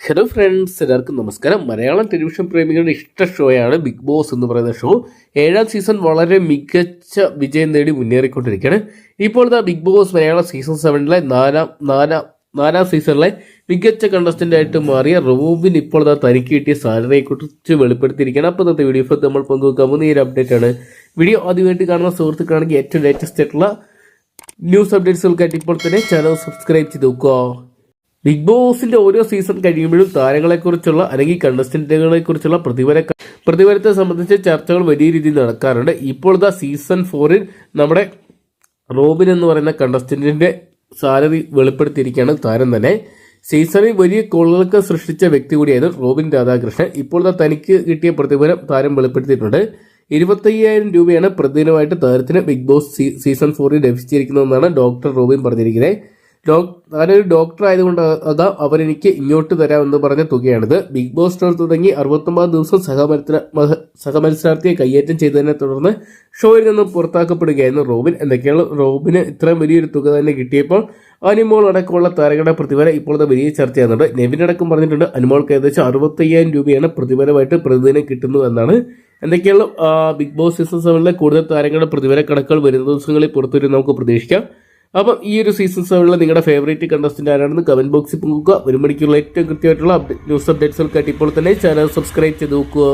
Hello friends എല്ലാവർക്കും നമസ്കാരം. Malayalam television പ്രേമികളുടെ ഇഷ്ട ഷോയാണ് ബിഗ് ബോസ് എന്ന് പറയുന്ന ഷോ ഏഴാം സീസൺ വളരെ മികച്ച വിജയം നേടി മുന്നേറിക്കൊണ്ടിരിക്കുകയാണ്. ഇപ്പോൾ ദാ ബിഗ് ബോസ് മലയാളം സീസൺ സെവനിലെ നാലാം നാലാം നാലാം സീസണിലെ മികച്ച കണ്ടസ്റ്റന്റായിട്ട് മാറിയ റോബിൻ ഇപ്പോൾ ദാ തനിക്ക് കിട്ടിയ സാലറിയെക്കുറിച്ച് വെളിപ്പെടുത്തിയിരിക്കുകയാണ്. അപ്പോൾ ഇന്നത്തെ വീഡിയോ ഇപ്പോൾ നമ്മൾ പങ്കുവെക്കാൻ പോകുന്ന ഈ ഒരു അപ്ഡേറ്റ് ആണ്. വീഡിയോ ആദ്യമായിട്ട് കാണുന്ന സുഹൃത്തുക്കളാണെങ്കിൽ ഏറ്റവും ലേറ്റസ്റ്റ് ആയിട്ടുള്ള ന്യൂസ് അപ്ഡേറ്റ്സുകൾക്കായിട്ട് ഇപ്പോൾ തന്നെ ചാനൽ സബ്സ്ക്രൈബ് ചെയ്ത് നോക്കുക. ബിഗ് ബോസിന്റെ ഓരോ സീസൺ കഴിയുമ്പോഴും താരങ്ങളെക്കുറിച്ചുള്ള അല്ലെങ്കിൽ കണ്ടസ്റ്റന്റുകളെ കുറിച്ചുള്ള പ്രതിഫല പ്രതിഫലത്തെ സംബന്ധിച്ച് ചർച്ചകൾ വലിയ രീതിയിൽ നടക്കാറുണ്ട്. ഇപ്പോൾ ഇതാ സീസൺ ഫോറിൽ നമ്മുടെ റോബിൻ എന്ന് പറയുന്ന കണ്ടസ്റ്റന്റിന്റെ സാലറി വെളിപ്പെടുത്തിയിരിക്കുകയാണ് താരം തന്നെ. സീസണിൽ വലിയ കോളുകൾക്ക് സൃഷ്ടിച്ച വ്യക്തി കൂടിയായിരുന്നു റോബിൻ രാധാകൃഷ്ണൻ. ഇപ്പോൾ തനിക്ക് കിട്ടിയ പ്രതിഫലം താരം വെളിപ്പെടുത്തിയിട്ടുണ്ട്. ഇരുപത്തയ്യായിരം രൂപയാണ് പ്രതിദിനമായിട്ട് താരത്തിന് ബിഗ് ബോസ് സീസൺ ഫോറിൽ ലഭിച്ചിരിക്കുന്നതെന്നാണ് ഡോക്ടർ റോബിൻ പറഞ്ഞിരിക്കുന്നത്. ഡോക് താനൊരു ഡോക്ടർ ആയതുകൊണ്ട് അതാ അവരെനിക്ക് ഇങ്ങോട്ട് തരാമെന്ന് പറഞ്ഞ തുകയാണിത്. ബിഗ് ബോസ് ഷോ തുടങ്ങി അറുപത്തൊമ്പത് ദിവസം സഹമത്സര സഹമത്സരാർത്ഥിയെ കയ്യേറ്റം ചെയ്തതിനെ തുടർന്ന് ഷോയിൽ നിന്ന് പുറത്താക്കപ്പെടുകയായിരുന്നു റോബിൻ. എന്തൊക്കെയാണ് റോബിന് ഇത്രയും വലിയൊരു തുക തന്നെ കിട്ടിയപ്പോൾ അനുമോൾ അടക്കമുള്ള താരങ്ങളുടെ പ്രതിഫലം ഇപ്പോഴത്തെ വലിയ ചർച്ചയാകുന്നുണ്ട് നെവിൻ അടക്കം പറഞ്ഞിട്ടുണ്ട് അനുമോൾക്ക് ഏകദേശം അറുപത്തയ്യായിരം രൂപയാണ് പ്രതിഫലമായിട്ട് പ്രതിദിനം കിട്ടുന്നത് എന്നാണ്. എന്തൊക്കെയാണ് ബിഗ് ബോസ് സീസൺ സെവനിലെ കൂടുതൽ താരങ്ങളുടെ പ്രതിഫല കണക്കുകൾ വരുന്ന ദിവസങ്ങളിൽ പുറത്തുവരും നമുക്ക് പ്രതീക്ഷിക്കാം. അപ്പം ഈ ഒരു സീസൺ സെവനിലെ നിങ്ങളുടെ ഫേവറേറ്റ് കണ്ടസ്റ്റന്റ് ആരാണെന്ന് കമന്റ് ബോക്സിൽ പോകുക ഒരു മണിക്കുള്ള ഏറ്റവും കൃത്യമായിട്ടുള്ള ന്യൂസ് അപ്ഡേറ്റ്സുകൾക്കായിട്ട് ഇപ്പോൾ തന്നെ ചാനൽ സബ്സ്ക്രൈബ് ചെയ്ത് നോക്കുക.